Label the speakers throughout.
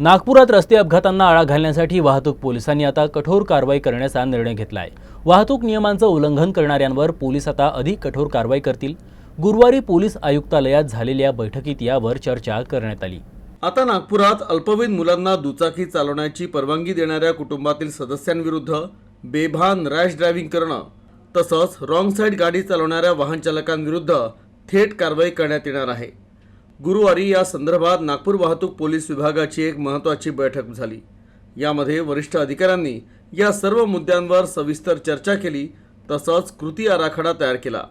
Speaker 1: नागपुरात रस्ते अपघातांना आळा घालण्यासाठी वाहतूक पोलिसांनी आता कठोर कारवाई करण्याचा निर्णय घेतला आहे वाहतूक नियमांचं उल्लंघन करणाऱ्यांवर पोलीस आता अधिक कठोर कारवाई करतील. गुरुवारी पोलीस आयुक्तालयात झालेल्या बैठकीत यावर चर्चा करण्यात आली.
Speaker 2: आता नागपुरात अल्पवयीन मुलांना दुचाकी चालवण्याची परवानगी देणाऱ्या कुटुंबातील सदस्यांविरुद्ध बेभान रॅश ड्रायव्हिंग करणं तसंच रॉंग साईड गाडी चालवणाऱ्या वाहन चालकांविरुद्ध थेट कारवाई करण्यात येणार आहे. गुरुवारी या संदर्भात नागपूर वाहतूक पोलीस विभागाची एक महत्त्वाची बैठक झाली. यामध्ये वरिष्ठ अधिकाऱ्यांनी या सर्व मुद्द्यांवर सविस्तर चर्चा केली तसंच कृती आराखडा तयार केला.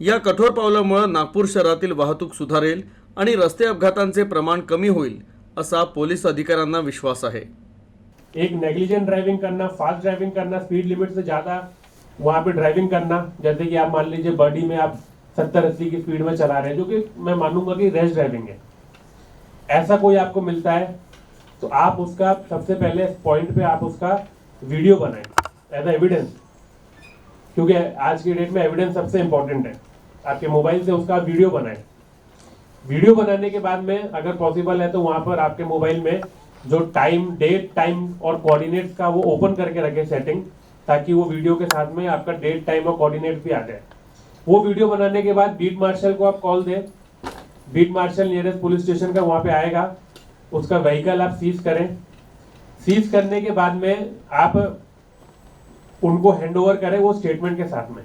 Speaker 2: या कठोर पावलामुळे नागपूर शहरातील वाहतूक सुधारेल आणि रस्ते अपघातांचे प्रमाण कमी होईल असा पोलीस अधिकाऱ्यांना विश्वास आहे.
Speaker 3: एक नेग्लिजेंट ड्राइविंग करना फास्ट ड्राइविंग करना स्पीड लिमिट से ज्यादा वहाँ पे ड्राइविंग करना जैसे कि आप मान लीजिए बॉडी में आप सत्तर अस्सी की स्पीड में चला रहे हैं, जो कि मैं मानूँगा कि रेस ड्राइविंग है। ऐसा कोई आपको मिलता है तो आप उसका सबसे पहले पॉइंट पे आप उसका वीडियो बनाएँ एज एविडेंस क्योंकि आज की डेट में एविडेंस सबसे इंपॉर्टेंट है। आपके मोबाइल से उसका वीडियो बनाएँ। वीडियो बनाने के बाद में अगर पॉसिबल है तो वहाँ पर आपके मोबाइल में जो टाइम डेट टाइम और कोऑर्डिनेट्स का वो ओपन करके रखे सेटिंग ताकि वो वीडियो के साथ में आपका डेट टाइम और कोऑर्डिनेट भी आ जाए। वो वीडियो बनाने के बाद बीट मार्शल को आप कॉल दें। Beat marshal nearest police station का वहाँ पे आएगा। उसका व्हीकल आप सीज करें। सीज करने के बाद में आप उनको हैंड करें वो स्टेटमेंट के साथ में।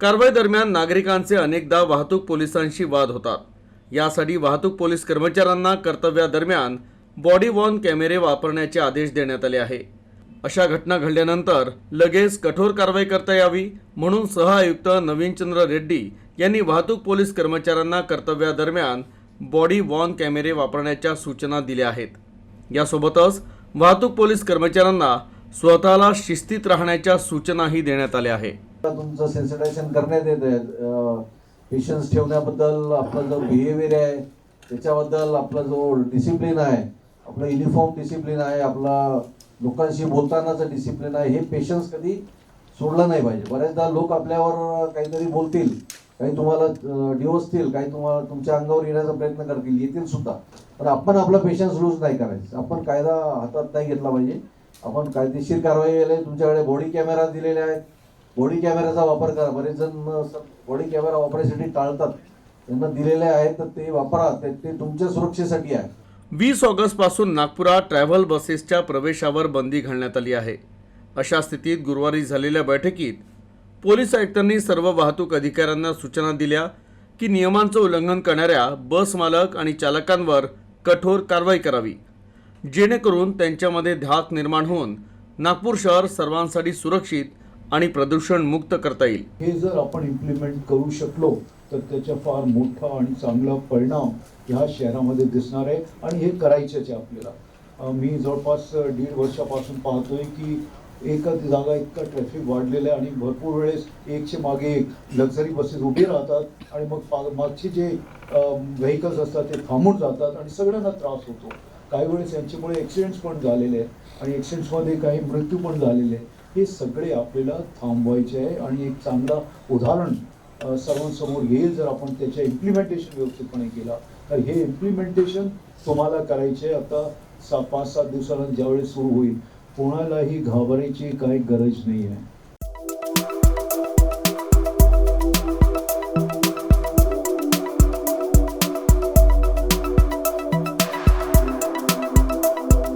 Speaker 2: कारवाई दरम्यान नागरिकांचे अनेकदा वाहतूक पोलिसांशी वाद होतात। यासाठी वाहतूक पोलीस कर्मचाऱ्यांना कर्तव्यादरम्यान बॉडी वॉर्न कॅमेरे वापरण्याचे आदेश देण्यात आले आहे. अशा घटना घडल्यानंतर लगेच कठोर कारवाई करता यावी म्हणून सहआयुक्त नवीनचंद्र रेड्डी यांनी वाहतूक पोलीस कर्मचाऱ्यांना कर्तव्यादरम्यान बॉडी वॉर्न कॅमेरे वापरण्याच्या सूचना दिल्या आहेत. यासोबतच वाहतूक पोलीस कर्मचाऱ्यांना स्वतःला शिस्तीत राहण्याच्या सूचनाही देण्यात आल्या आहे
Speaker 4: तुमचं सेन्सिटायझेशन करण्यात येत आहे पेशन्स ठेवण्याबद्दल आपला जो बिहेवियर आहे त्याच्याबद्दल आपला जो डिसिप्लिन आहे आपलं युनिफॉर्म डिसिप्लिन आहे आपला लोकांशी बोलतानाचं डिसिप्लिन आहे. हे पेशन्स कधी सोडलं नाही पाहिजे. बऱ्याचदा लोक आपल्यावर काहीतरी बोलतील काही तुम्हाला डिवसतील काही तुम्हाला तुमच्या अंगावर येण्याचा प्रयत्न करतील येतील सुद्धा. पण आपण आपला पेशन्स लूज नाही करायचं. आपण कायदा हातात नाही घेतला पाहिजे. आपण कायदेशीर कारवाई केली तुमच्याकडे बॉडी कॅमेरा दिलेले आहेत. बॉडी कॅमेऱ्याचा वापर करा. बरेच जण बॉडी कॅमेरा वापरायसाठी टाळतात. त्यांना दिलेले आहेत तर ते वापरा. ते तुमच्या सुरक्षेसाठी आहे.
Speaker 2: वीस ऑगस्टपासून नागपुरात ट्रॅव्हल बसेसच्या प्रवेशावर बंदी घालण्यात आली आहे. अशा स्थितीत गुरुवारी झालेल्या बैठकीत पोलीस आयुक्तांनी सर्व वाहतूक अधिकाऱ्यांना सूचना दिल्या की नियमांचं उल्लंघन करणाऱ्या बस मालक आणि चालकांवर कठोर कारवाई करावी. जेणेकरून त्यांच्यामध्ये धाक निर्माण होऊन नागपूर शहर सर्वांसाठी सुरक्षित आणि प्रदूषण मुक्त करता येईल.
Speaker 5: हे जर आपण इम्प्लिमेंट करू शकलो तर त्याचा फार मोठा आणि चांगला परिणाम ह्या शहरामध्ये दिसणार आहे. आणि हे करायचंच आहे आपल्याला. मी जवळपास दीड वर्षापासून पाहतोय की एकच जागा इतका ट्रॅफिक वाढलेलं आहे आणि भरपूर वेळेस एकचे मागे एक लक्झरी बसेस उभी राहतात आणि मग मागचे जे व्हेकल्स असतात ते थांबून जातात आणि सगळ्यांना त्रास होतो. काही वेळेस यांच्यामुळे ॲक्सिडेंट्स पण झालेले आहेत आणि ॲक्सिडेंट्समध्ये काही मृत्यू पण झालेले आहे हे सगळे आपल्याला थांबवायचे आहे आणि एक चांगला उदाहरण सर्वांसमोर येईल जर आपण त्याचे इम्प्लिमेंटेशन व्यवस्थितपणे केलं. तर हे इम्प्लिमेंटेशन तुम्हाला करायचे आता सा पाच सात दिवसानंतर ज्यावेळेस सुरू होईल कोणालाही घाबरायची काही गरज नाही आहे